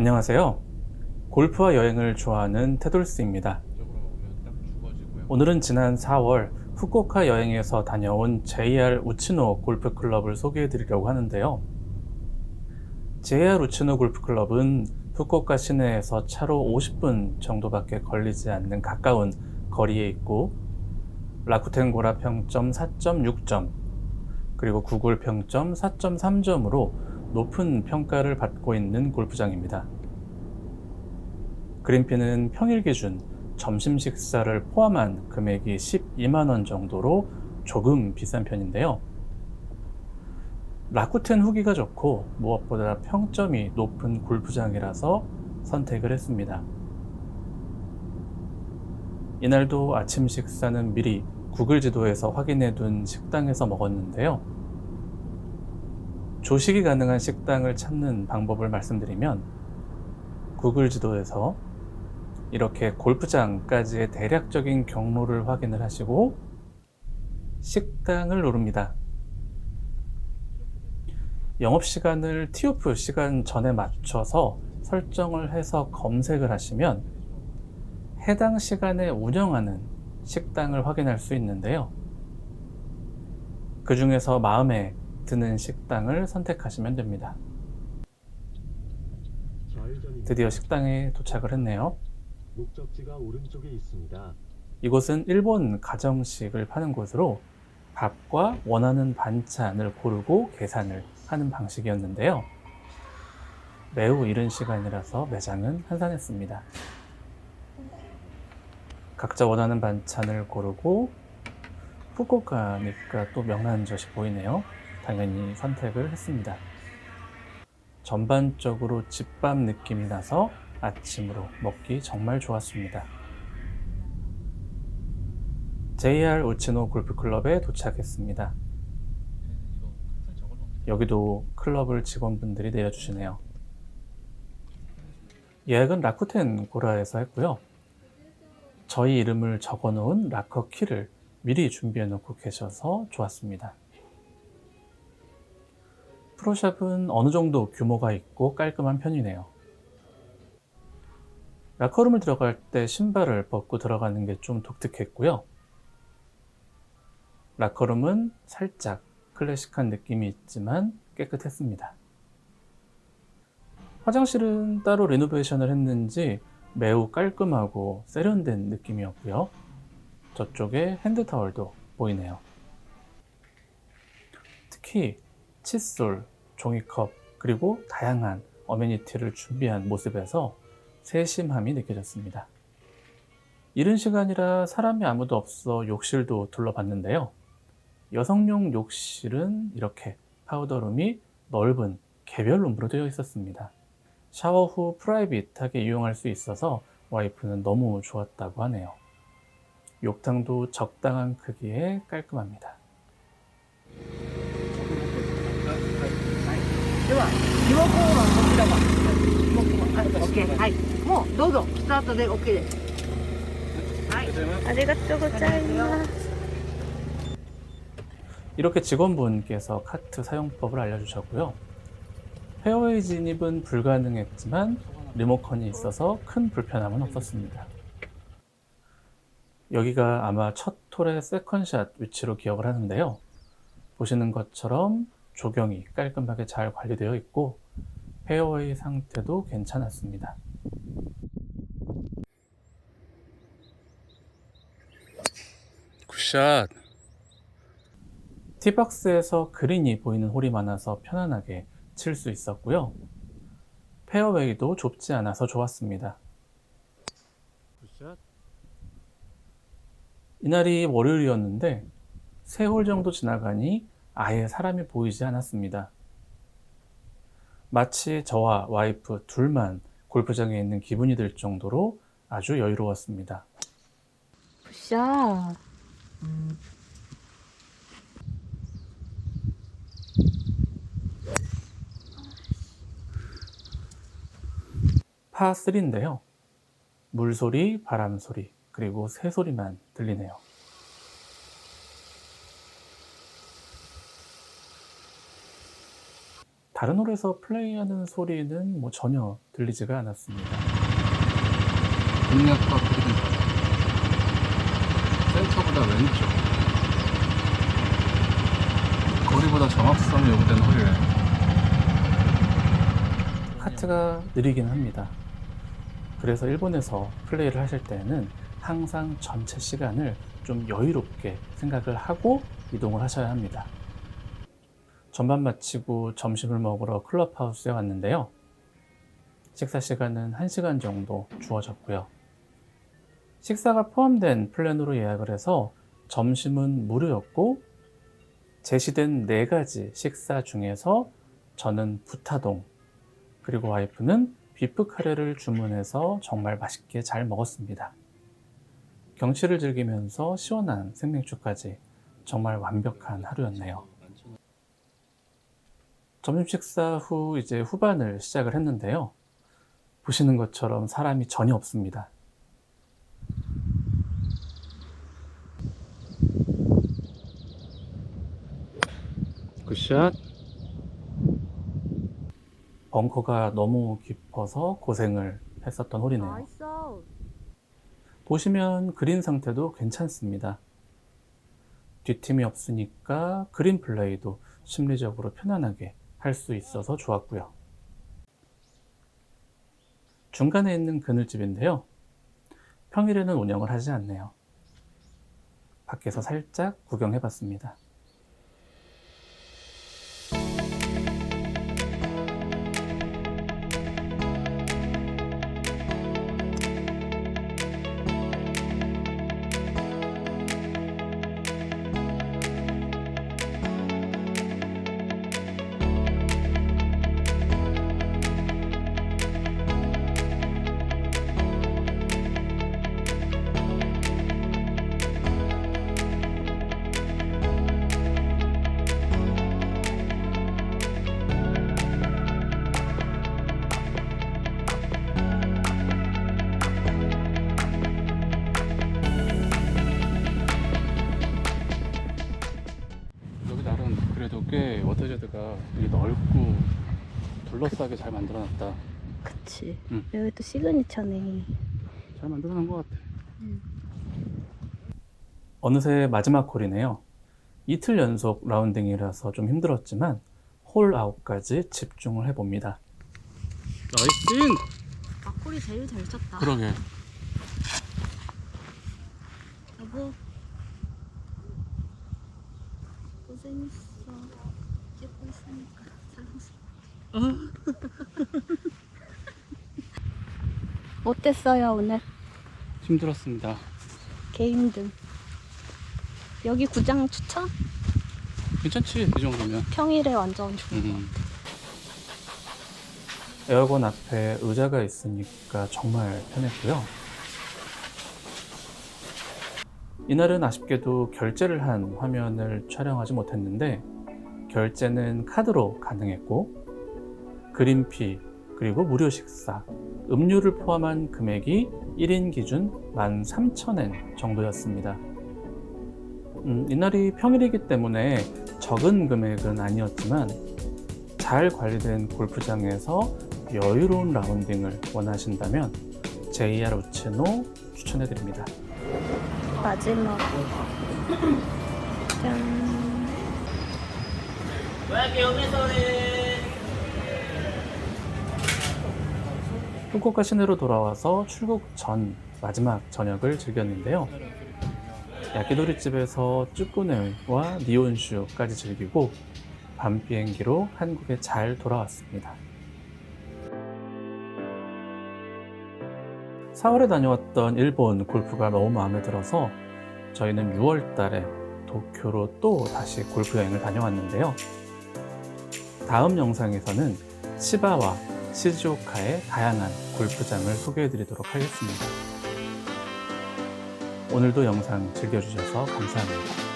안녕하세요. 골프와 여행을 좋아하는 테돌스입니다. 오늘은 지난 4월 후쿠오카 여행에서 다녀온 JR 우치노 골프클럽을 소개해 드리려고 하는데요. JR 우치노 골프클럽은 후쿠오카 시내에서 차로 50분 정도밖에 걸리지 않는 가까운 거리에 있고 라쿠텐 고라 평점 4.6점 그리고 구글 평점 4.3점으로 높은 평가를 받고 있는 골프장입니다. 그린피는 평일 기준 점심 식사를 포함한 금액이 12만원 정도로 조금 비싼 편인데요. 라쿠텐 후기가 좋고 무엇보다 평점이 높은 골프장이라서 선택을 했습니다. 이날도 아침 식사는 미리 구글 지도에서 확인해 둔 식당에서 먹었는데요. 조식이 가능한 식당을 찾는 방법을 말씀드리면 구글 지도에서 이렇게 골프장까지의 대략적인 경로를 확인을 하시고 식당을 누릅니다. 영업시간을 티오프 시간 전에 맞춰서 설정을 해서 검색을 하시면 해당 시간에 운영하는 식당을 확인할 수 있는데요. 그 중에서 마음에 드는 식당을 선택하시면 됩니다. 드디어 식당에 도착을 했네요. 목적지가 오른쪽에 있습니다. 이곳은 일본 가정식을 파는 곳으로 밥과 원하는 반찬을 고르고 계산을 하는 방식이었는데요. 매우 이른 시간이라서 매장은 한산했습니다. 각자 원하는 반찬을 고르고 후쿠오카니까 또 명란젓이 보이네요. 당연히 선택을 했습니다. 전반적으로 집밥 느낌이 나서 아침으로 먹기 정말 좋았습니다. JR 우치노 골프클럽에 도착했습니다. 여기도 클럽을 직원분들이 내려주시네요. 예약은 라쿠텐 고라에서 했고요. 저희 이름을 적어 놓은 락커 키를 미리 준비해 놓고 계셔서 좋았습니다. 프로샵은 어느 정도 규모가 있고 깔끔한 편이네요. 라커룸을 들어갈 때 신발을 벗고 들어가는 게 좀 독특했고요. 라커룸은 살짝 클래식한 느낌이 있지만 깨끗했습니다. 화장실은 따로 리노베이션을 했는지 매우 깔끔하고 세련된 느낌이었고요. 저쪽에 핸드타월도 보이네요. 특히 칫솔, 종이컵, 그리고 다양한 어메니티를 준비한 모습에서 세심함이 느껴졌습니다. 이른 시간이라 사람이 아무도 없어 욕실도 둘러봤는데요. 여성용 욕실은 이렇게 파우더룸이 넓은 개별 룸으로 되어 있었습니다. 샤워 후 프라이빗하게 이용할 수 있어서 와이프는 너무 좋았다고 하네요. 욕탕도 적당한 크기에 깔끔합니다. 이렇게 직원분께서 카트 사용법을 알려주셨고요. 페어웨이 진입은 불가능했지만 리모컨이 있어서 큰 불편함은 없었습니다. 여기가 아마 첫 톨의 세컨샷 위치로 기억을 하는데요. 보시는 것처럼 조경이 깔끔하게 잘 관리되어 있고 페어웨이 상태도 괜찮았습니다. 굿샷! 티박스에서 그린이 보이는 홀이 많아서 편안하게 칠 수 있었고요. 페어웨이도 좁지 않아서 좋았습니다. 굿샷. 이날이 월요일이었는데 세 홀 정도 지나가니 아예 사람이 보이지 않았습니다. 마치 저와 와이프 둘만 골프장에 있는 기분이 들 정도로 아주 여유로웠습니다. 굿샷. 파3인데요. 물소리, 바람소리, 그리고 새소리만 들리네요. 다른 홀에서 플레이하는 소리는 뭐 전혀 들리지가 않았습니다. 공략과 바다. 센터보다 왼쪽. 거리보다 정확성이 요구되는 홀이래. 카트가 느리긴 합니다. 그래서 일본에서 플레이를 하실 때는 항상 전체 시간을 좀 여유롭게 생각을 하고 이동을 하셔야 합니다. 전반 마치고 점심을 먹으러 클럽하우스에 왔는데요. 식사 시간은 1시간 정도 주어졌고요. 식사가 포함된 플랜으로 예약을 해서 점심은 무료였고 제시된 네 가지 식사 중에서 저는 부타동 그리고 와이프는 비프 카레를 주문해서 정말 맛있게 잘 먹었습니다. 경치를 즐기면서 시원한 생맥주까지 정말 완벽한 하루였네요. 점심 식사 후 이제 후반을 시작을 했는데요. 보시는 것처럼 사람이 전혀 없습니다. 굿샷. 벙커가 너무 깊어서 고생을 했었던 홀이네요. 보시면 그린 상태도 괜찮습니다. 뒷팀이 없으니까 그린 플레이도 심리적으로 편안하게 할 수 있어서 좋았고요. 중간에 있는 그늘집인데요. 평일에는 운영을 하지 않네요. 밖에서 살짝 구경해 봤습니다. 둘러싸게 잘 만들어놨다. 그치. 응. 여기 또 시그니처네. 잘 만들어놓은 것 같아. 어느새 마지막 홀이네요. 이틀 연속 라운딩이라서 좀 힘들었지만 홀 아웃까지 집중을 해봅니다. 나이스! 막골이 제일 잘 쳤다. 그러게. 여보. 고생했어. 찍고 있으니까 사랑스러워. 어땠어요 오늘? 힘들었습니다. 게임들. 여기 구장 추천? 괜찮지? 이 정도면. 평일에 완전 좋은 것 음. 에어건 앞에 의자가 있으니까 정말 편했고요. 이날은 아쉽게도 결제를 한 화면을 촬영하지 못했는데 결제는 카드로 가능했고 그린피 그리고 무료 식사 음료를 포함한 금액이 1인 기준 13,000엔 정도였습니다. 음, 이날이 평일이기 때문에 적은 금액은 아니었지만 잘 관리된 골프장에서 여유로운 라운딩을 원하신다면 JR 우츠노 추천해드립니다. 마지막. 짠. 후쿠오카 시내로 돌아와서 출국 전 마지막 저녁을 즐겼는데요. 야키도리 집에서 쭈꾸네와 니온슈까지 즐기고 밤 비행기로 한국에 잘 돌아왔습니다. 4월에 다녀왔던 일본 골프가 너무 마음에 들어서 저희는 6월 달에 도쿄로 또 다시 골프 여행을 다녀왔는데요. 다음 영상에서는 시바와 시즈오카의 다양한 골프장을 소개해 드리도록 하겠습니다. 오늘도 영상 즐겨주셔서 감사합니다.